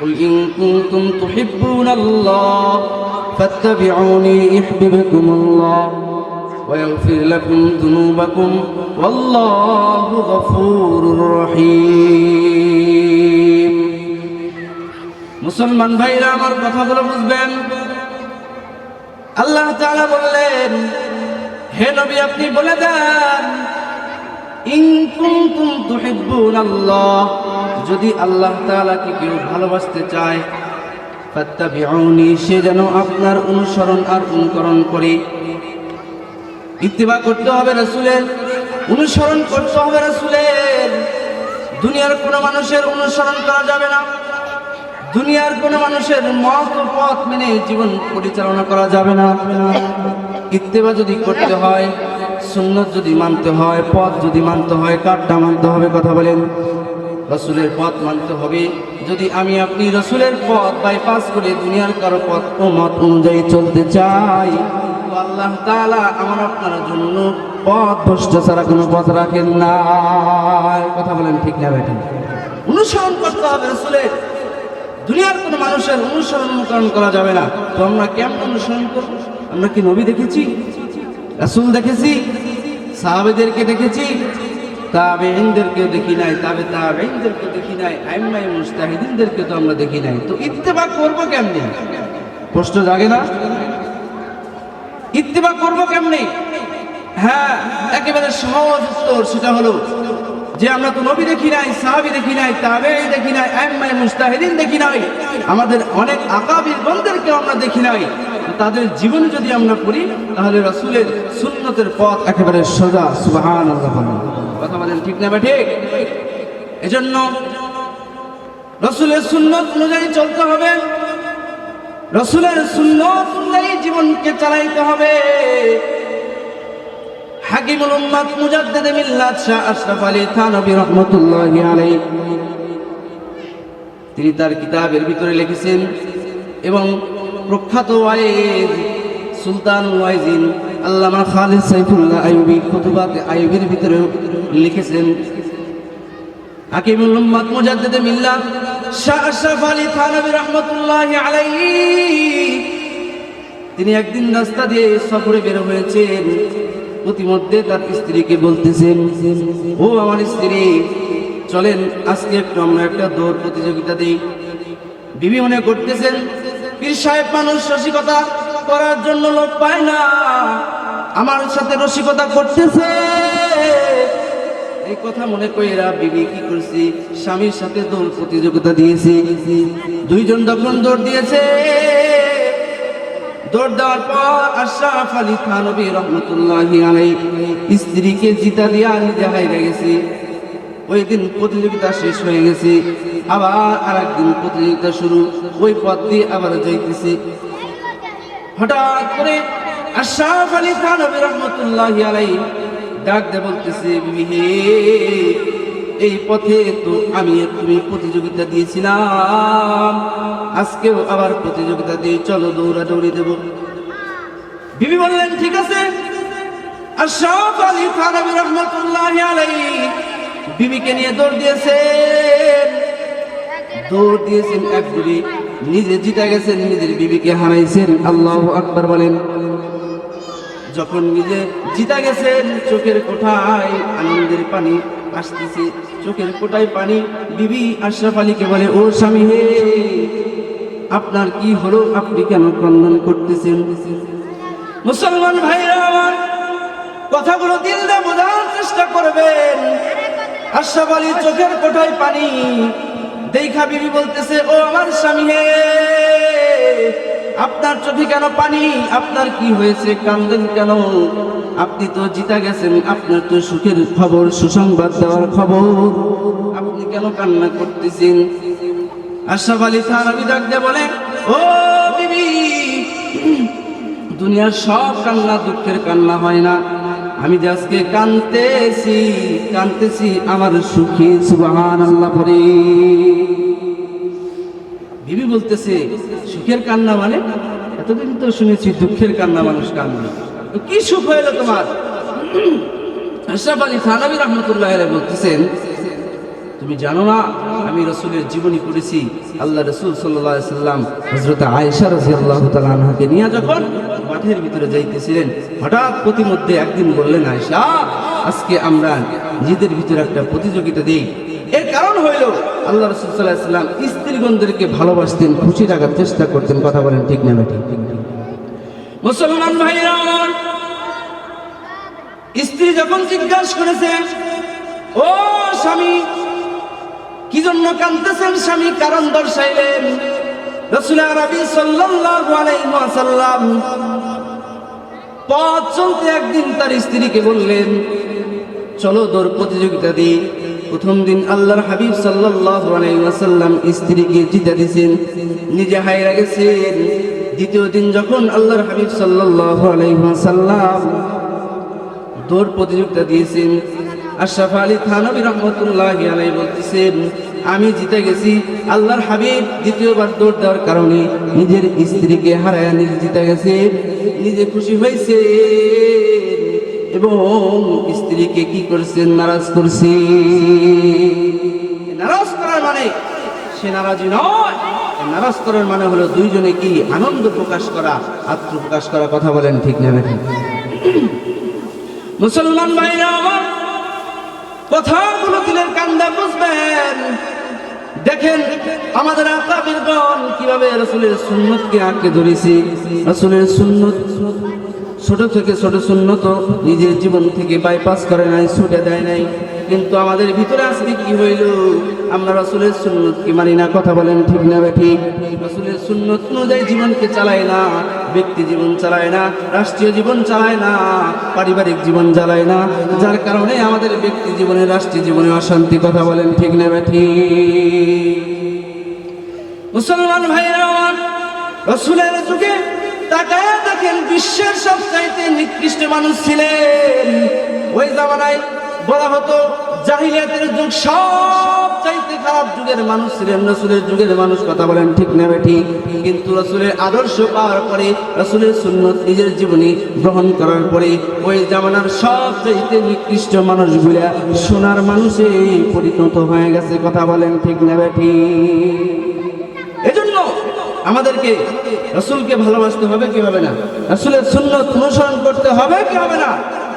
قل إن كنتم تحبون الله فاتبعوني يحببكم الله ويغفر لكم ذنوبكم والله غفور رحيم মুসলমান ভাইরা আমার কথাগুলো বুঝবেন আল্লাহ তাআলা বললেন হে নবী আপনি বলে দেন যদি আল্লাহ তাআলাকে কেউ ভালোবাসতে চায় সে যেন আপনার অনুসরণ আর অনুকরণ করে। ইত্তিবা করতে হবে রাসূলের, অনুসরণ করতে হবে রাসূলের। দুনিয়ার কোনো মানুষের অনুসরণ করা যাবে না। দুনিয়ার কোনো মানুষের মত পথ মেনে জীবন পরিচালনা করা যাবে না। ইত্তেবা যদি করতে হয় সুন্নত যদি মানতে হয়, পথ যদি মানতে হয় কাঠটা মানতে হবে কথা বলেন। রসুলের পথ মানতে হবে। যদি আমি আপনি রসুলের পথ বাইপাস করে দুনিয়ার কারও পথ ও মত অনুযায়ী চলতে চাই আল্লাহ তাআলা আমার আপনার জন্য পথ ভ্রষ্ট ছাড়া কোনো পথ রাখেন না কথা বলেন ঠিক না বেঠিক অনুসরণ করতে হবে রসুলের। দুনিয়ার কোনো মানুষের অনুসরণ অনুকরণ করা যাবে না। তো আমরা কেমন অনুসরণ করব? আমরা কি নবী দেখেছি? রাসূল দেখেছি, সাহাবেদেরকে দেখেছি, তাবেঈনদেরকেও দেখি নাই, তাবে তাবেঈনদেরকে দেখি নাই আইম্মাই মুস্তাহিদিনদেরকে তো আমরা দেখি নাই। তো ইত্তেবা করব কেমনে? প্রশ্ন জাগে না? ইত্তেবা করব কেমনে? হ্যাঁ একেবারে সহজ উত্তর সেটা হলো যে আমরা তো নবী দেখি নাই, সাহাবি দেখি নাই তাবেঈ দেখি নাই আইম্মাই মুস্তাহিদিন দেখি নাই, আমাদের অনেক আকাবির বন্ধেরকেও আমরা দেখি নাই। তাদের জীবনে যদি আমরা পড়ি তাহলে রাসূলের সুন্নতের পথ একেবারে সোজা বলেন। ঠিক না ঠিক? এজন্য রসুলের সুন্নত অনুযায়ী চলতে হবে। রসুলের সুন্নত অনুযায়ী জীবনকে চালাইতে হবে। হাকিমুল উম্মাত মুজাদ্দিদ মিল্লাত শাহ আশরাফ আলী থানভী রাহমাতুল্লাহি আলাইহি। তিনি তার কিতাবের ভিতরে লিখেছেন, এবং প্রখ্যাত ওয়াইজ, সুলতান ওয়াইজিন আল্লামা খালিদ সাইফুল্লাহ আইয়ুবী কুতুবাত আইয়ুবীর ভিতরে লিখেছেন, হাকিমুল উম্মাত মুজাদ্দিদ মিল্লাত শাহ আশরাফ আলী থানভী রাহমাতুল্লাহি আলাইহি, তিনি একদিন রাস্তা দিয়ে সফরে বের হয়েছেন। প্রতিমধ্যে তার স্ত্রীকে বলতেছেন, ও আমার স্ত্রী, চলেন আজকে একটু আমরা একটা দৌড় প্রতিযোগিতা দিই। বিবি মনে করতেছেন পীর সাহেব মানুষ রসিকতা করার জন্য লোক পায় না। আমার সাথে রসিকতা করতেছে। এই কথা মনে কইরা বিবি কি করছি? স্বামীর সাথে দৌড় প্রতিযোগিতা দিয়েছি। দুইজন যখন দৌড় দিয়েছে। দৌড় দেওয়ার পর আশরাফ আলী থানবী রহমতুল্লাহি আলাই স্ত্রীকে জিতা দিয়া নিজে হাইরে গেছি। ওই দিন প্রতিযোগিতা শেষ হয়ে গেছে। আবার আর একদিন প্রতিযোগিতা শুরু। ওই পথ দিয়ে আবার যাইতেছি। হঠাৎ করে আশরাফ আলী থানবী রহমতুল্লাহি আলাই ডাক দে বলতেছে এই পথে তো আমি তুমি প্রতিযোগিতা দিয়েছিলাম। আজকেও আবার প্রতিযোগিতা দিয়ে চলো দৌড়া দৌড়াদৌড়ি দেব। বিবি বললেন, ঠিক আছে। আশরাফ আলী থানবী রহমতুল্লাহ আলাই বিবিকে নিয়ে দৌড় দিয়েছেন দৌড় দিয়েছেন এক বিবি, নিজে জিতে গেছেন, নিজের বিবিকে হারাইছেন। আল্লাহ আকবার বলেন। যখন নিজে জিতা গেছেন, চোখের কোঠায় আনন্দের পানি আসতেছে। চোখের কোটায় পানি, বিবি আশরাফ আলীকে বলে, ও স্বামী হে, আপনার কি হলো? আপনি কেন ক্রন্দন করতেছেন? মুসলমান ভাইরা আমার কথাগুলো দিল বোঝার চেষ্টা করবেন। আশরাফ আলী চোখের কোঠায় পানি দেখা বিবি বলতেছে, ও আমার স্বামী হে, আপনার চোখে কেন পানি? আপনার কি হয়েছে? কান্দেন কেন? আপনি তো জিতা গেছেন, আপনার তো সুখের খবর, সুসংবাদ দেওয়ার খবর। আপনি কেন কান্না করতেছেন? আশরাফ আলী থানাবি ডাক দিয়ে বলে, ও বিবি, দুনিয়ার সব কান্না, দুঃখের কান্না হয় না। আমি যে আজকে কানতেছি কানতেছি আমার সুখী সুবাহান আল্লাহ পরে। বিবি বলতেছে, সুখের কান্না মানে? এতদিন তো শুনেছি দুঃখের কান্না মানুষ কান্না। তো কি সুখ হইল তোমার? আশরাফ আলী থানাবি রহমতুল্লাহ বলতেছেন তুমি জানো না, আমি রসুলের জীবনী পড়েছি। আল্লাহ রসুল সাল্লাম হজরত আয়েশা রাজি নিয়ে যখন মাঠের ভিতরে যাইতেছিলেন, হঠাৎ প্রতিমধ্যে একদিন বললেন, আয়েশা, আজকে আমরা নিজেদের ভিতরে একটা প্রতিযোগিতা দিই। এর কারণ হইল, আল্লাহ রসুল সাল্লাহ সাল্লাম স্ত্রীগণদেরকে ভালোবাসতেন খুশি রাখার চেষ্টা করতেন, কথা বলেন ঠিক না বেঠিক? মুসলমান ভাইরা স্ত্রী যখন জিজ্ঞাসা করেছে, ও স্বামী কি জন্য কাঁদতেছেন স্বামী? কারণ দর্শাইলেন রসুল আরবি সাল্লাল্লাহু আলাইহি ওয়াসাল্লাম। পথ চলতে একদিন তার স্ত্রীকে বললেন, চলো দৌড় প্রতিযোগিতা দিই। প্রথম দিন আল্লাহর হাবিব সাল্লাল্লাহু আলাইহি ওয়াসাল্লাম স্ত্রীকে জিতে দিয়েছেন, নিজে হায়রা গেছেন? দ্বিতীয় দিন যখন আল্লাহর হাবিব সাল্লাল্লাহু আলাইহি ওয়াসাল্লাম দৌড় প্রতিযোগিতা দিয়েছেন আশরাফ আলী থানবী রহমতুল্লাহ আলাই বলতেছেন, আমি জিতে গেছি আল্লাহর হাবিব, দ্বিতীয়বার দৌড় দেওয়ার কারণে নিজের স্ত্রীকে হারায় নিজে জিতে গেছে। নিজে খুশি হয়েছে এবং স্ত্রীকে কি করছেন? নারাজ করছে নারাজ করার মানে সে নারাজি নয়। নারাজ করার মানে হলো দুইজনে কি আনন্দ প্রকাশ করা আত্মপ্রকাশ করা কথা বলেন ঠিক না মুসলমান ভাইরা কথাগুলো দিলের কান্দা বুঝবেন। দেখেন আমাদের আকাবিরগণ কীভাবে রসুলের সুন্নতকে আঁকড়ে ধরেছি। রসুলের সুন্নত ছোট থেকে ছোট সুন্নত নিজের জীবন থেকে বাইপাস করে নাই, ছুটে দেয় নাই। কিন্তু আমাদের ভিতরে আজকে কি হইল? আমরা রসুলের সুন্নত কি মানি না, কথা বলেন ঠিক না ঠিক রসুলের সুন্নত অনুযায়ী জীবনকে চালায় না, ব্যক্তি জীবন চালায় না, রাষ্ট্রীয় জীবন চালায় না, পারিবারিক জীবন চালায় না। যার কারণে আমাদের ব্যক্তি জীবনে, রাষ্ট্রীয় জীবনে অশান্তি, কথা বলেন ঠিক না ঠিক মুসলমান ভাইয়েরা রসুলের যুগে তাকায় দেখেন বিশ্বের সবচাইতে নিকৃষ্ট মানুষ ছিলেন। ওই জামানায় বলা হতো, জাহিলিয়াতের যুগ সব চাইতে খারাপ যুগের মানুষ ছিলেন, রসুলের যুগের মানুষ, কথা বলেন ঠিক নেবে ঠিক কিন্তু রসুলের আদর্শ পাওয়ার পরে, রসুলের সুন্নত নিজের জীবনী গ্রহণ করার পরে, ওই জামানার সব চাইতে নিকৃষ্ট মানুষগুলা সোনার মানুষে পরিণত হয়ে গেছে, কথা বলেন ঠিক নেবে ঠিক আমাদেরকে রসুলকে ভালোবাসতে হবে কি হবে না? রসুলের সুন্নত অনুসরণ করতে হবে কি হবে না?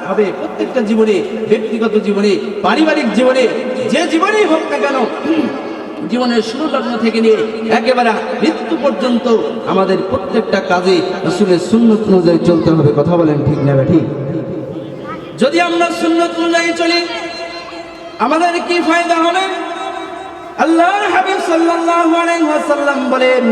হবে প্রত্যেকটা জীবনে, ব্যক্তিগত জীবনে, পারিবারিক জীবনে, যে জীবনেই হোক না কেন, জীবনের শুরু লগ্ন থেকে নিয়ে একেবারে মৃত্যু পর্যন্ত আমাদের প্রত্যেকটা কাজে রসুলের সুন্নত অনুযায়ী চলতে হবে। কথা বলেন ঠিক না ঠিক যদি আমরা সুন্নত অনুযায়ী চলি, আমাদের কি ফায়দা হবে? আল্লাহ হাবিব সাল্লাল্লাহু আলাইহি ওয়াসাল্লাম বলেন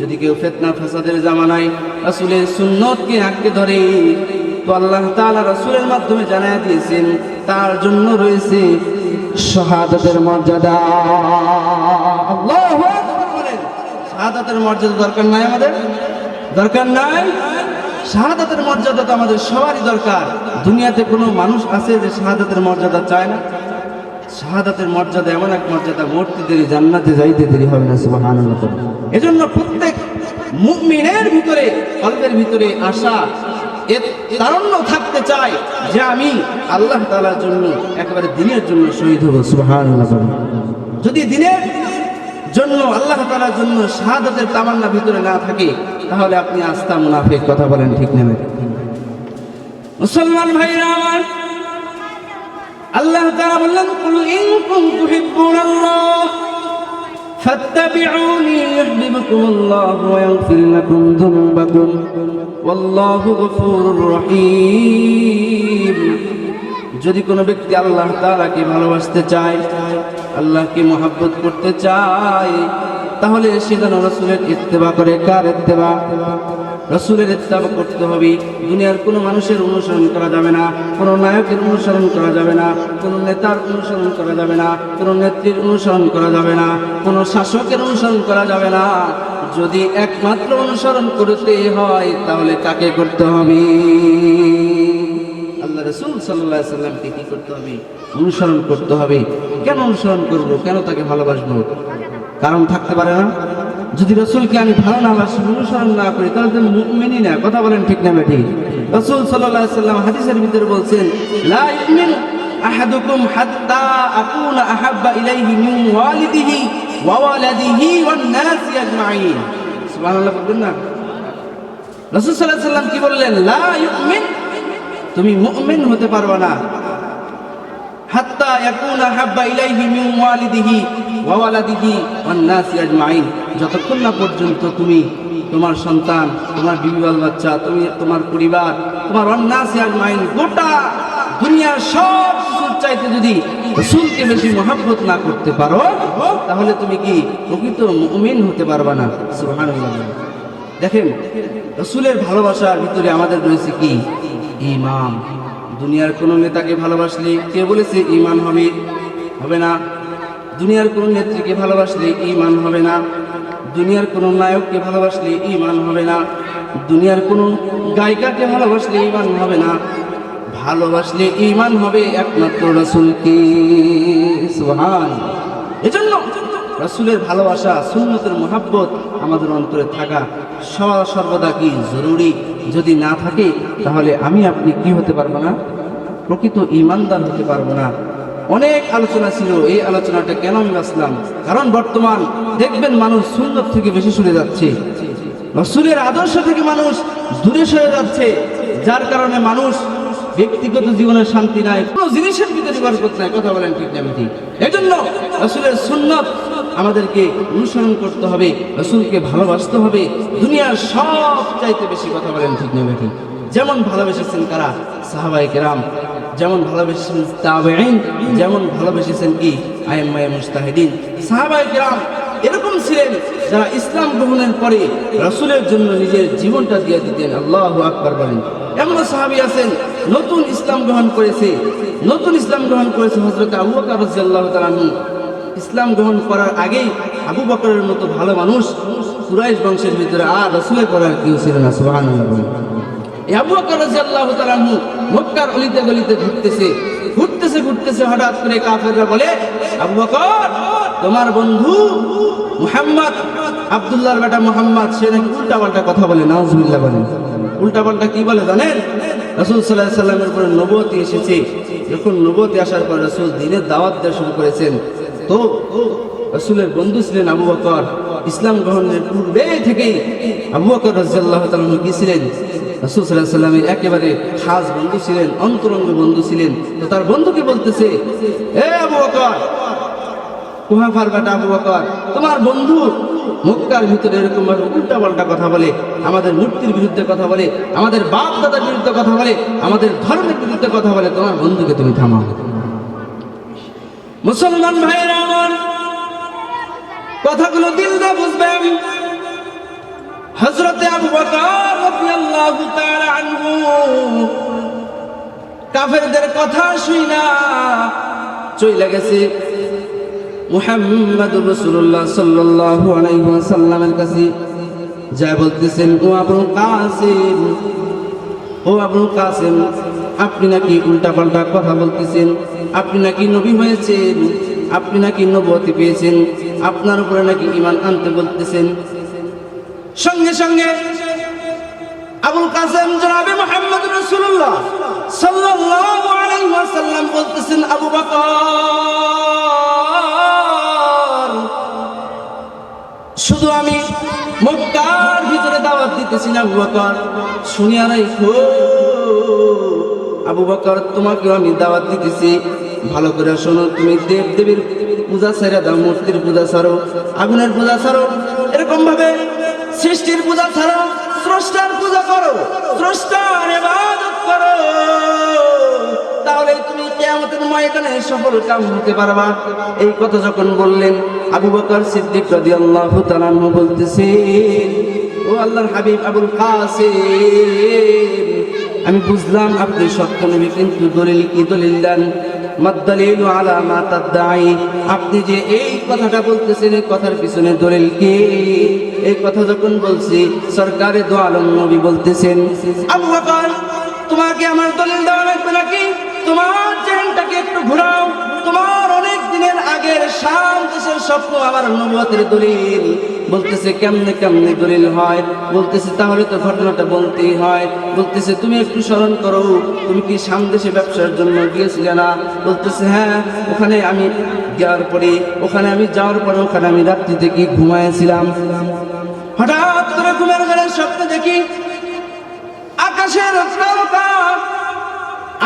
যদি কেউ ফিতনা ফাসাদের জামানায় রাসূলের সুন্নতকে আঁকড়ে ধরে, তো আল্লাহ তাআলা রাসূলের মাধ্যমে জানায় দিয়েছেন, তার জন্য রয়েছে শাহাদাতের মর্যাদা। আল্লাহু মর্যাদা দরকার নাই আমাদের? দরকার নাই? শাহাদাতের মর্যাদা তো আমাদের সবারই দরকার। দুনিয়াতে কোনো মানুষ আছে যে শাহাদাতের মর্যাদা চায় না? শাহাদাতের মর্যাদা এমন এক মর্যাদা, মরতে দেরি, জান্নাতে যাইতে দেরি হবে না, সুবহানাল্লাহ। এজন্য প্রত্যেক মুমিনের ভিতরে, কলবের ভিতরে আশা, এর তারণ্য থাকতে চায় যে আমি আল্লাহ তাআলার জন্য, একেবারে দিনের জন্য শহীদ হব, সুবহানাল্লাহ। যদি দিনের জন্য, আল্লাহ তালার জন্য শাহাদাতের তামান্না ভিতরে না থাকে তাহলে আপনি আস্থা মুনাফিক, কথা বলেন ঠিক নেবে মুসলমান ভাইরা আমার, আল্লাহ তারা বললেন, কুল ইন ফাত্তাবিউনি ওয়া ইয়াগফির লাকুম যুনুবাকুম ওয়াল্লাহু গফুরুর রহিম। যদি কোনো ব্যক্তি আল্লাহ তাআলাকে ভালোবাসতে চায়, আল্লাহকে মহব্বত করতে চায় তাহলে সে যেন রসুলের ইত্তেবা করে। কার ইত্তেবা? রসুলের ইত্তেবা করতে হবে। দুনিয়ার কোনো মানুষের অনুসরণ করা যাবে না, কোনো নায়কের অনুসরণ করা যাবে না, কোনো নেতার অনুসরণ করা যাবে না, কোনো নেত্রীর অনুসরণ করা যাবে না, কোনো শাসকের অনুসরণ করা যাবে না। যদি একমাত্র অনুসরণ করতে হয়, তাহলে কাকে করতে হবে? আল্লাহ রসুল সাল্লাহ সাল্লামকে কি করতে হবে? অনুসরণ করতে হবে। কেন অনুসরণ করব? কেন তাকে ভালোবাসবো? কারণ থাকতে পারে না। যদি রসুলকে আমি ভালো না বাসি, অনুসরণ না করি, তাহলে তো মুমিনই না। কথা বলেন ঠিক না বেটি রসুল সাল্লাল্লাহু সাল্লাম হাদিসের ভিতরে বলছেন, লা ইউমিন আহাদুকুম হাত্তা আকুনা আহাব্বা ইলাইহি মিন ওয়ালিদিহি ওয়া ওয়ালাদিহি ওয়ান নাসি আজমাইন। সুবহানাল্লাহ বলবেন না? রসুল সাল্লাল্লাহু সাল্লাম কি বললেন? লা ইউমিন, তুমি মুমিন হতে পারবে না। হাত্তা ইয়াকুনা হাব্বা ইলাইহি মিন ওয়ালিদিহি নাসি আজমাইন। যতক্ষণ না পর্যন্ত তুমি তোমার সন্তান, তোমার বিবিবাল বাচ্চা, তুমি তোমার পরিবার, তোমার অন্নাসি মাইন গোটা দুনিয়ার সব কিছুর চাইতে যদি রসুলকে বেশি মহাব্বত না করতে পারো, তাহলে তুমি কি প্রকৃত মুমিন হতে পারবে না? দেখেন, রসুলের ভালোবাসার ভিতরে আমাদের রয়েছে কি? ইমাম। দুনিয়ার কোনো নেতাকে ভালোবাসলে কে বলেছে, ইমান হবে হবে না দুনিয়ার কোনো নেত্রীকে ভালোবাসলে ইমান হবে না। দুনিয়ার কোনো নায়ককে ভালোবাসলে ইমান হবে না। দুনিয়ার কোনো গায়িকাকে ভালোবাসলে ইমান হবে না। ভালোবাসলে ইমান হবে একমাত্র রসুলকে সুহান এজন্য রসুলের ভালোবাসা, সুন্নতের মোহাব্বত আমাদের অন্তরে থাকা সর্বদা কি জরুরি? যদি না থাকে, তাহলে আমি আপনি কি হতে পারব না? প্রকৃত ইমানদার হতে পারব না। অনেক আলোচনা ছিল, এই আলোচনাটা কেন আমি বাঁচলাম? কারণ বর্তমান দেখবেন মানুষ সুন্দর থেকে বেশি সরে যাচ্ছে। রসুলের আদর্শ থেকে মানুষ দূরে সরে যাচ্ছে, যার কারণে মানুষ ব্যক্তিগত জীবনে শান্তি নাই, কোনো জিনিসের ভিতরে বরকত নাই, কথা বলেন ঠিক না এই জন্য রসুলের সুন্নত আমাদেরকে অনুসরণ করতে হবে, রসুলকে ভালোবাসতে হবে, দুনিয়ার সব চাইতে বেশি কথা বলেন ঠিক না যেমন ভালোবেসেছেন কারা? সাহাবাই কেরাম যেমন ভালোবেসেছেন তাবেঈন, যেমন ভালোবেসেছেন কি আইম্মায়ে মুস্তাহিদিন। সাহাবাই কেরাম এরকম ছিলেন যারা ইসলাম গ্রহণের পরে রসুলের জন্য নিজের জীবনটা দিয়ে দিতেন। আল্লাহ আকবার বলেন। এমন সাহাবি আছেন, নতুন ইসলাম গ্রহণ করেছে, নতুন ইসলাম গ্রহণ করেছে হজরত আবু বকর রাদিয়াল্লাহু তাআলা। ইসলাম গ্রহণ করার আগেই আবু বকরের মতো ভালো মানুষ কুরাইশ বংশের ভিতরে আর রসুলের পরে আর কেউ ছিল না, সুবহানাল্লাহ আবু বকর রাদিয়াল্লাহু তাআলা মক্কার অলিতে গলিতে ঘুরতেছে। ঘুরতেছে ঘুরতেছে, হঠাৎ করে কাফেররা বলে, আবু বকর, তোমার বন্ধু মুহাম্মদ, আব্দুল্লাহর বেটা মুহাম্মদ, সে নাকি উল্টা পাল্টা কথা বলে, নাউজুবিল্লাহ বলেন উল্টা পাল্টা কি বলে জানেন? রসুল সাল্লাহ সাল্লামের উপরে নবতী এসেছে। যখন নবতী আসার পর রসুল দিনের দাওয়াত দেওয়া শুরু করেছেন, তো রসুলের বন্ধু ছিলেন আবু বকর। ইসলাম গ্রহণের পূর্বে থেকেই আবু বকর রাজিয়াল্লাহ তালন কি সাল্লামের একেবারে খাস বন্ধু ছিলেন, অন্তরঙ্গ বন্ধু ছিলেন। তো তার বন্ধুকে বলতেছে তোমার বন্ধু মক্কার ভিতরে এরকম ভাবে উল্টা পাল্টা কথা বলে, আমাদের মূর্তির বিরুদ্ধে কথা বলে, আমাদের বাপ দাদার বিরুদ্ধে কথা বলে, আমাদের ধর্মের বিরুদ্ধে কথা বলে, তোমার বন্ধুকে তুমি থামাও মুসলমান ভাইরা আমার কথাগুলো দিল দিয়ে বুঝবেন? হজরতে আবু বকর রাদিয়াল্লাহু তাআলা আনহু, কাফেরদের কথা শুই না চইলা গেছে। মুহাম্মাদুর রাসূলুল্লাহ সাল্লাল্লাহু আলাইহি ওয়াসাল্লামের কাছে যা বলতেছেন, ও আবুল কাসিম, ও আবুল কাসিম, আপনি নাকি উল্টাপাল্টা কথা বলতেছেন? আপনি নাকি নবী হয়েছেন? আপনি নাকি নবতী পেয়েছেন? আপনার উপরে নাকি ঈমান আনতে বলতেছেন? সঙ্গে সঙ্গে আবুল কাসেম জনাবে মোহাম্মদ রাসূলুল্লাহ সাল্লাল্লাহু আলাইহি ওয়াসাল্লাম বলতেছেন, আবু বকর, শুধু আমি মক্কার ভিতরে দাওয়াত দিতেছি না আবু বকর। শুনিয়া রাখো আবু বকর তোমাকে আমি দাওয়াত দিতেছি। ভালো করে শোনো, তুমি দেব দেবীর পূজা ছেড়ে দাও, মূর্তির পূজা ছাড়ো, আগুনের পূজা ছাড়ো। এরকম ভাবে সৃষ্টির পূজা ছাড়ো স্রষ্টার পূজা করো, স্রষ্টার ইবাদত করো। তাহলে তুমি কাম এই কথা যখন বললেন সিদ্দিক ও হাবিব আবুল আমি বুঝলাম আপনি সত্য নবী, কিন্তু দলিল কি দলিল দেন? আলা আপনি যে এই কথাটা বলতেছেন এই কথার পিছনে দলিল কি? এই কথা যখন বলছি, সরকারে দো আলম নবী বলতেছেন তোমাকে আমার দলিল দেওয়া লাগবে নাকি? তোমার একটু ঘোরাও, তোমার দিনের আগের শাম দেশের স্বপ্ন? আমার নবুয়তের দলিল। বলতেছে, কেমনে কেমনে দলিল হয়? বলতেছে, তাহলে তো ঘটনাটা বলতেই হয়। বলতেছে, তুমি একটু স্মরণ করো, তুমি কি শাম দেশে ব্যবসার জন্য গিয়েছিলে না? বলতেছে হ্যাঁ ওখানে আমি যাওয়ার পরে, ওখানে আমি যাওয়ার পরে, ওখানে আমি রাত্রিতে কি ঘুমাইছিলাম? হঠাৎ করে ঘুমের ঘরে স্বপ্ন দেখি, আকাশের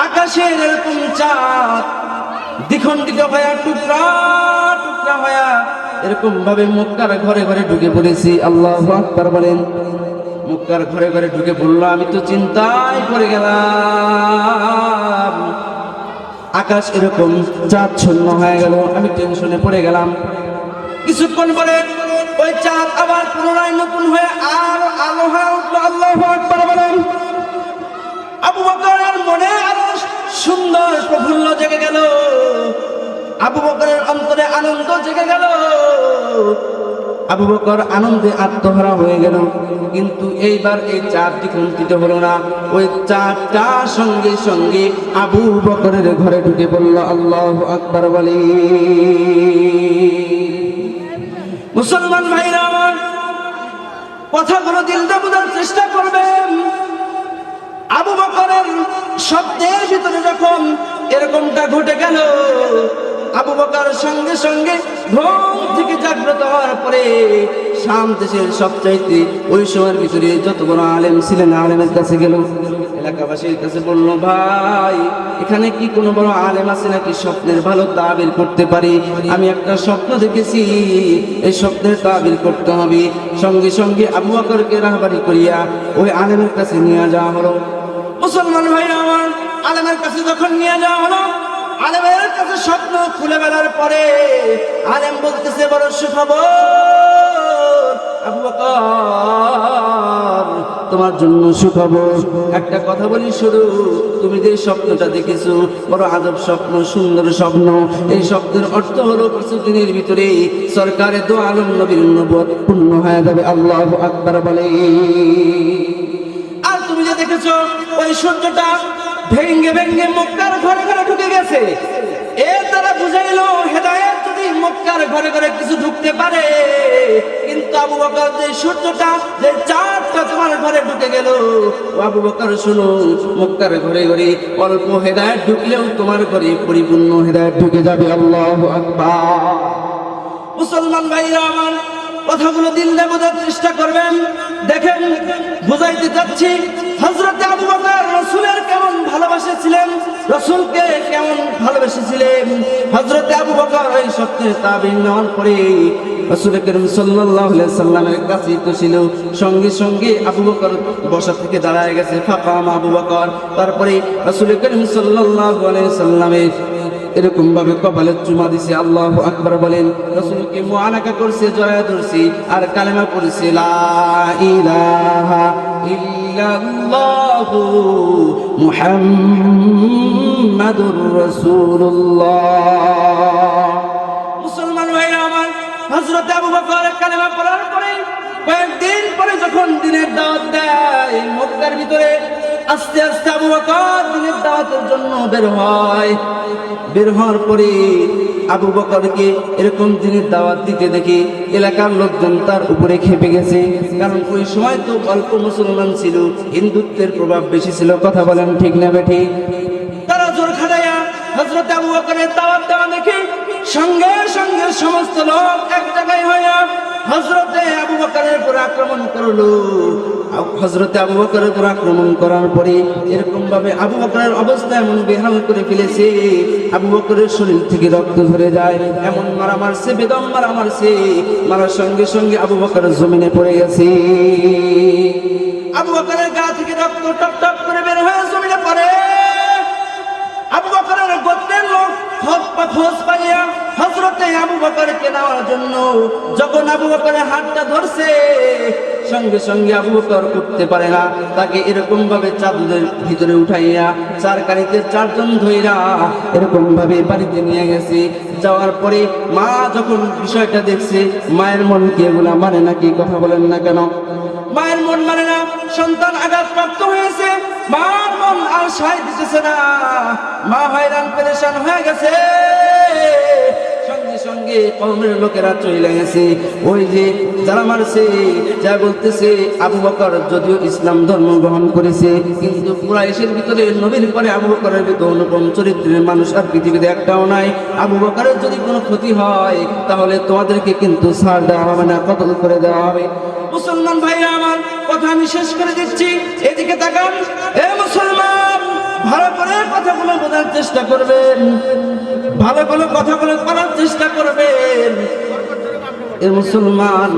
আকাশের এরকম চাঁদ। দ্বিখণ্ডিত হয়ে টুকরা টুকরা হয়ে এরকম ভাবে মক্কার ঘরে ঘরে ঢুকে পড়েছি। আল্লাহ আকবার বলেন মক্কার ঘরে ঘরে ঢুকে পড়ল, আমি তো চিন্তায় পড়ে গেলাম। আকাশ এরকম চাঁদ শূন্য হয়ে গেল, আমি টেনশনে পড়ে গেলাম। কিছুক্ষণ পরে ওই চাঁদ আবার পুনরায় নতুন হয়ে আর আলো হয়ে উঠল, আল্লাহ আকবার বলেন। আবু বকরের মনে আরও সুন্দর প্রফুল্ল জেগে গেল। আবু বকরের অন্তরে আনন্দ জেগে গেল। আবু বকর আনন্দে আত্মহারা হয়ে গেল। কিন্তু এইবার এই চারটি কুণ্ঠিত হলো না। ওই চারটা সঙ্গে সঙ্গে আবু বকরের ঘরে ঢুকে পড়ল আল্লাহ আকবর বলি। মুসলমান ভাইরা আমার কথাগুলো দিলটা বোঝার চেষ্টা করবেন। আবু বকরের শব্দের ভিতরে যখন এরকমটা ঘটে গেল, আবু বকর সঙ্গে সঙ্গে ঘুম থেকে জাগ্রত হওয়ার পরে শাম দেশের সবচাইতে ওই সময়ের ভিতরে যত বড় আলেম ছিলেন, আলেমের কাছে গেল। এলাকাবাসীর কাছে বলল, ভাই, এখানে কি কোনো বড় আলেম আছে নাকি স্বপ্নের ভালো তাবির করতে পারি? আমি একটা স্বপ্ন দেখেছি, এই স্বপ্নের তাবির করতে হবে। সঙ্গে সঙ্গে আবু বকরকে রাহবারি করিয়া ওই আলেমের কাছে নিয়ে যাওয়া হলো। মুসলমান ভাই আমার, আলেমের কাছে যখন নিয়ে যাওয়া হলো, আলেমের কাছে স্বপ্ন খুলে বেড়ার পরে আলেম বলতেছে, বড় সুখবর তোমার জন্য সুখবর। একটা কথা বলি শুরু, তুমি যে স্বপ্নটা দেখেছ, বড় আদব স্বপ্ন, সুন্দর স্বপ্ন। এই স্বপ্নের অর্থ হলো কিছুদিনের ভিতরে সরকারের দো আলম নবীর নবুয়ত পূর্ণ হয়ে যাবে। আল্লাহ আকবার বলে। দেখেছ? ওই সূর্যটা ভেঙ্গে ভেঙ্গে মক্কার ঘরে ঘরে ঢুকে গেছে। এর দ্বারা বুঝাইলো, হেদায়েত যদি মক্কার ঘরে ঘরে কিছু ঢুকতে পারে, কিন্তু আবু বকর যে সূর্যটা, যে চাঁদটা তোমার ঘরে ঢুকে গেল আবু বকর শুনো, মক্কার ঘরে ঘরে অল্প হেদায়েত ঢুকলেও তোমার ঘরে পরিপূর্ণ হেদায়েত ঢুকে যাবে, আল্লাহু আকবার। মুসলমান ভাইরা আমার কথাগুলো দিলে বোঝার চেষ্টা করবেন। দেখেন, বুঝাইতে চাচ্ছি হজরতে আবু বকর রসুলের কেমন ভালোবাসেছিলেন? রসুলকে কেমন ভালোবেসেছিলেন? হজরতে আবু বকর এই সত্যের তাবিন নেওয়ার পরে রসুল করিম সাল্লাল্লাহু আলাইহি সাল্লামের কাছে তো ছিল। সঙ্গে সঙ্গে আবু বকর বসা থেকে দাঁড়ায় গেছে। ফাকাম আবু বকর। তারপরে রসুল করিম সাল্লাল্লাহু আলাইহি সাল্লামের এরকম ভাবে কপালে চুমা দিছে, আল্লাহ আকবার বলেন। রসুলকে মুআনাকা করছে জয়া ধরছি, আর কালেমা পড়ছে, লা ইলাহা ইল্লাল্লাহু মুহাম্মাদুর রাসূলুল্লাহ। মুসলমান ভাইরা আমার, হযরত আবু বকর কালেমা পড়ার পরে কয়েকদিন পরে যখন দিনের দাওয়াত দেয়, মক্কার ভিতরে আস্তে আস্তে আবু বকর দিনের দাওয়াতের জন্য বের হয়। বের হওয়ার পরে আবু বকরকে এরকম দিনের দাওয়াত দিতে দেখে এলাকার লোকজন তার উপরে খেপে গেছে। কারণ ওই সময় তো অল্প মুসলমান ছিল, হিন্দুত্বের প্রভাব বেশি ছিল, কথা বলেন ঠিক না বেঠি? তারা জোর খাটাইয়া হজরত আবু বকরের দাওয়াত দেওয়া দেখে সঙ্গে সঙ্গে সমস্ত লোক এক জায়গায় হইয়া হজরতে আবু বকরের উপর আক্রমণ করল। হজরতে আবু বকরের উপর আক্রমণ করার পরে এরকম ভাবে আবু বকরের অবস্থা এমন বেহাল করে ফেলেছে, আবু বকরের শরীর থেকে রক্ত ধরে যায়। এমন মারা মারছে, বেদম মারা মারছে। মারার সঙ্গে সঙ্গে আবু বকরের জমিনে পড়ে গেছে। আবু বকরের গা থেকে রক্ত টপ টপ করে বের হয়ে জমিনে পড়ে। আবু বকরের গোত্রের লোক খোঁজ খোঁজ পাইয়া হজরতে আবু বকরকে নেওয়ার জন্য যখন আবু বকরের হাতটা ধরছে সঙ্গে সঙ্গে আবু বকর উঠতে পারে না। তাকে এরকম ভাবে চাদুদের ভিতরে উঠাইয়া চার কানিতে চারজন ধইরা এরকম ভাবে বাড়িতে নিয়ে গেছে। যাওয়ার পরে মা যখন বিষয়টা দেখছে, মায়ের মন কি এগুলা মানে নাকি কথা বলেন না কেন? মায়ের মন মানে না, সন্তান আঘাতপ্রাপ্ত হয়েছে, মার মন আর সায় দিতেছে না। মা হয়রান, পেরেশান হয়ে গেছে। সঙ্গে কওমের লোকেরা চলে গেছে। ওই যে যারা মারছে, যা বলতেছে, আবু বকর যদিও ইসলাম ধর্ম গ্রহণ করেছে, কিন্তু কুরাইশের ভিতরে নবীর পরে আবু বকরের ভিতরে অনুপম চরিত্রের মানুষ আর পৃথিবীতে একটাও নাই। আবু বকরের যদি কোনো ক্ষতি হয়, তাহলে তোমাদেরকে কিন্তু ছাড় দেওয়া হবে না কতল করে দেওয়া হবে? মুসলমান ভাইরা আমার, কথা আমি শেষ করে দিচ্ছি। এদিকে তাকান। এ মুসলমান! ভালো করে কথাগুলো বোঝার চেষ্টা করবেন। ভালো করে কথাগুলো করার চেষ্টা করবেন। মুসলমান,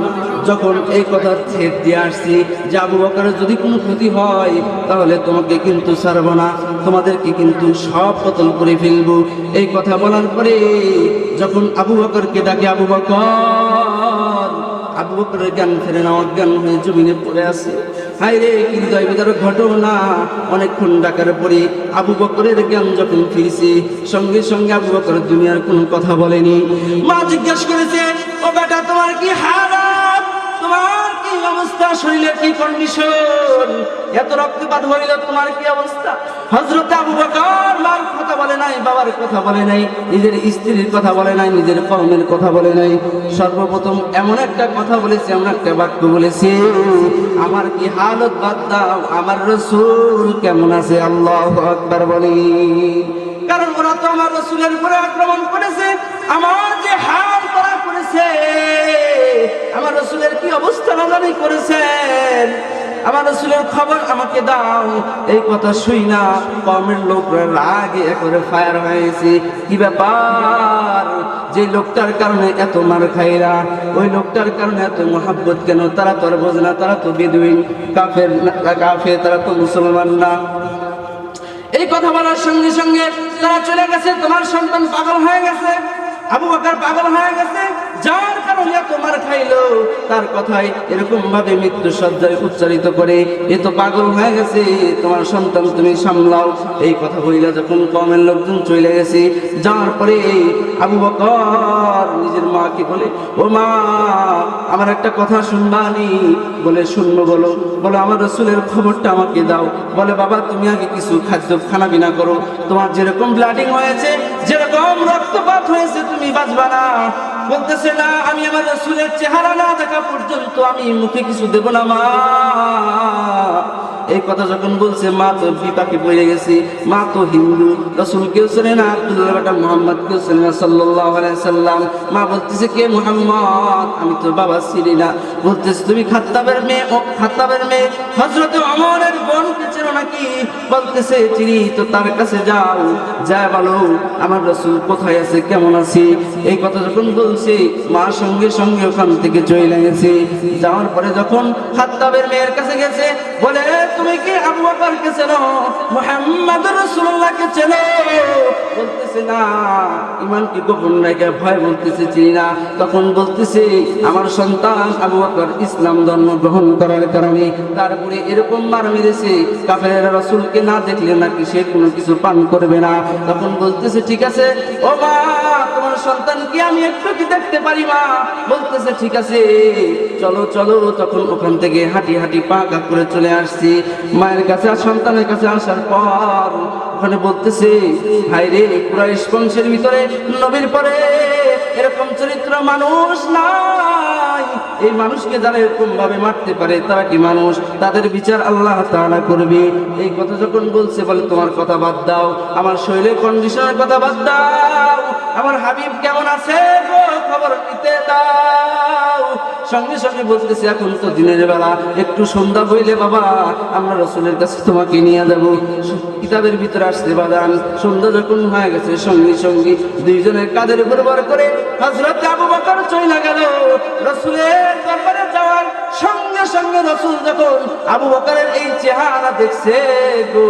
যখন এই কথা ছেদ দিয়ে আসছি, যে আবু বকরের যদি কোনো ক্ষতি হয়, তাহলে তোমাকে কিন্তু ছাড়ব না। তোমাদেরকে কিন্তু সব কতল করে ফেলব। এই কথা বলার পরে যখন আবু বকরকে ডাকে, আবু বকর, আবু বকরের জ্ঞান ফেরে না অজ্ঞান হয়ে জমিনে পড়ে আছে। হাই রে কি হৃদয় বিদারক ঘটনা? অনেকক্ষণ ডাকার পরে আবু বকরের জ্ঞান যখন ফিরছে, সঙ্গে সঙ্গে আবু বকর দুনিয়ার কোনো কথা বলেনি। মা জিজ্ঞেস করেছে, ও বেটা, তোমার কি হারাম? তোমার অবস্থা, শরীরের কি কন্ডিশন এত রক্তপাত হইল তোমার কি অবস্থা? হজরত আবু বকর মার কথা বলে নাই, বাবার কথা বলে নাই, নিজের স্ত্রীর কথা বলে নাই, নিজের কর্মের কথা বলে নাই। সর্বপ্রথম এমন একটা কথা বলেছে, এমন একটা বাক্য বলেছে, আমার কি হালত বাদ দাও? আমার রসুল কেমন আছে? আল্লাহ আকবার বলি। কারণ ওরা তো আমার রসুলের উপরে আক্রমণ করেছে, আমার যে হাল করা করেছে আমার রসুলের কি অবস্থা না করেছেন? আমার রসুলের খবর আমাকে দাও। এই কথা শুই না। কমের লোকরা রাগে করে ফায়ার হয়েছে। কি ব্যাপার? যে লোকটার কারণে এত মার খাইরা ওই লোকটার কারণে এত মহাব্বত কেন? তারা তো আর বোঝে না, তারা তো বেদুইন, কাফের কাফের, তারা তো মুসলমান না। এই কথা বলার সঙ্গে সঙ্গে তারা চলে গেছে। তোমার সন্তান পাগল হয়ে গেছে। আবু বাকার পাগল হয়ে গেছে। যার কারণে তোমার খাইলো। তার কথাই এরকম ভাবে মৃত্যু সজ্জায় উচ্চারিত করে, এ তো পাগল হয়ে গেছে, তোমার সন্তান তুমি সামলাও। এই কথা বইলা যখন কমের লোকজন চলে গেছে, যাওয়ার পরে আবু বকর নিজের মাকে বলে, ও মা, আমার একটা কথা শুনবানি। বলে শুনব বলো। বলো, আমার রসুলের খবরটা আমাকে দাও। বলে, বাবা, তুমি আগে কিছু খাদ্য খানা বিনা করো। তোমার যেরকম ব্লাডিং হয়েছে যেরকম রক্তপাত হয়েছে, তুমি বাঁচবা না। বলতেছে, না, আমি আমার রসুলের চেহারা না দেখা পর্যন্ত আমি মুখে কিছু দেব না, মা। এই কথা যখন বলছে, মা, তো বিপাকে পড়ে গেছে। মা তো হিন্দু। রসুল কেউ চেনে না, আব্দুল্লাহ বেটা মোহাম্মদ কেউ চেনে না সাল্লাহ সাল্লাম। মা বলতেছে, কে মোহাম্মদ? আমি তো বাবা ছিলি না। বলতেছে, তুমি খাত্তাবের মেয়ে, ও খাত্তাবের মেয়ে। হজরত অমরের চেনো নাকি? বলতেছে চিনি তো তার কাছে যাও। যা বলো, আমার রসুল কোথায় আছে, কেমন আছে? এই কথা যখন বলছে, মা সঙ্গে সঙ্গে ওখান থেকে চলে গেছে। যাওয়ার পরে যখন খাত্তাবের মেয়ের কাছে গেছে, বলে, তুমি কি আবু বকরকে চেনো? মুহাম্মদ রাসূলুল্লাহকে চেনো? বলতেছে, না ইমান কি গোপন রেখে ভয় বলতেছে, চিনি না। তখন বলতেছে, আমার সন্তান আবু বকর ইসলাম ধর্ম গ্রহণ করার কারণে তারপরে এরকম মার মেরেছে কাফের রাসূলকে না দেখলে নাকি সে কোনো কিছু পান করবে না। তখন বলতেছে, ঠিক আছে, ও মা, তোমার সন্তান কি আমি একটু কি দেখতে পারি মা? বলতেছে, ঠিক আছে, চলো চলো। তখন ওখান থেকে হাঁটি হাঁটি পা গা করে চলে আসছি। মায়ের কাছে আর সন্তানের কাছে আসার পর ওখানে বলতেছে, ভাই রে, কুরাইশ বংশের ভিতরে নবীর পরে এরকম চরিত্র মানুষ নাই। এই মানুষকে যারা এরকম ভাবে মারতে পারে, তারা কি মানুষ? তাদের বিচার আল্লাহ তাআলা করবে। এই কথা যখন বলছে, বলে, তোমার কথা বাদ দাও। আমার শরীরের কন্ডিশনের কথা বাদ দাও। আমার হাবিব কেমন আছে খবর নিতে দাও। সঙ্গে সঙ্গে বলতেছে, এখন তো দিনের বেলা, একটু সন্ধ্যা হইলে বাবা, আমরা রসুলের কাছে তোমাকে নিয়ে যাব। কিতাবের ভিতরে আসতে বাদান সন্ধ্যা যখন হয়ে গেছে, সঙ্গী সঙ্গী দুইজনের কাদের উপর ভর করে হজরত আবু বকর চইলা গেল। রসুলের দরবারে যাওয়ার সঙ্গে সঙ্গে রসুল যখন আবু বকরের এই চেহারা দেখছে গো,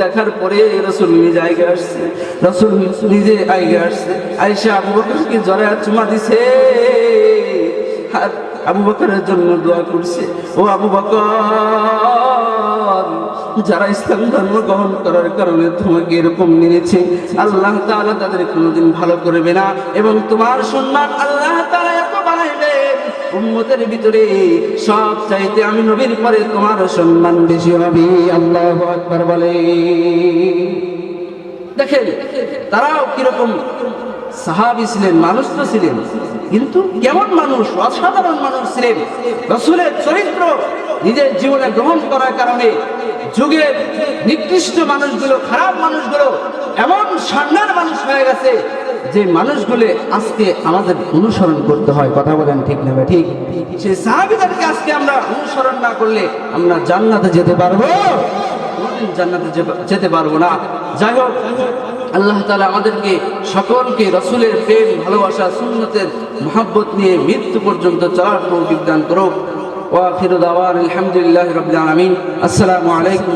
দেখার পরে রসুল নিজে আগে আসছে। রসুল নিজে আগে আসছে। আইসা আবু বকরকে জ্বরে চুমা দিছে। আবু বকরের জন্য দোয়া করছে। ও আবু বকর, যারা ইসলাম ধর্ম গ্রহণ করার কারণে তোমাকে এরকম মেরেছে আল্লাহ তাআলা তাদের কোনোদিন ভালো করবে না। এবং তোমার সম্মান আল্লাহ তাআলা এত বাড়াইবেন উম্মতের ভিতরে সব চাইতে আমি নবীর পরে তোমার সম্মান বেশি হবে। আল্লাহু আকবার বলে। দেখেন, তারাও কীরকম সাহাবি ছিলেন মানুষ তো ছিলেন। কিন্তু কেমন মানুষ? অসাধারণ মানুষ ছিলেন। রসুলের চরিত্র নিজের জীবনে গ্রহণ করার কারণে যুগের নিকৃষ্ট মানুষগুলো, খারাপ মানুষগুলো এমন সান্নার মানুষ হয়ে গেছে যে মানুষগুলো আজকে আমাদের অনুসরণ করতে হয়। কথা বলেন ঠিক নেবে ঠিক। সেই সাহাবিদেরকে আজকে আমরা অনুসরণ না করলে আমরা জান্নাতে যেতে পারব? জান্নাতে যেতে পারব না। যাই হোক আল্লাহ তালা আমাদেরকে সকলকে রসুলের প্রেম, ভালোবাসা, সুন্নতের মহাব্বত নিয়ে মৃত্যু পর্যন্ত চলার তৌফিক দান করুক। ওয়াফির দাওয়ান, আলহামদুলিল্লাহ রাব্বিল আলামিন। আসসালামু আলাইকুম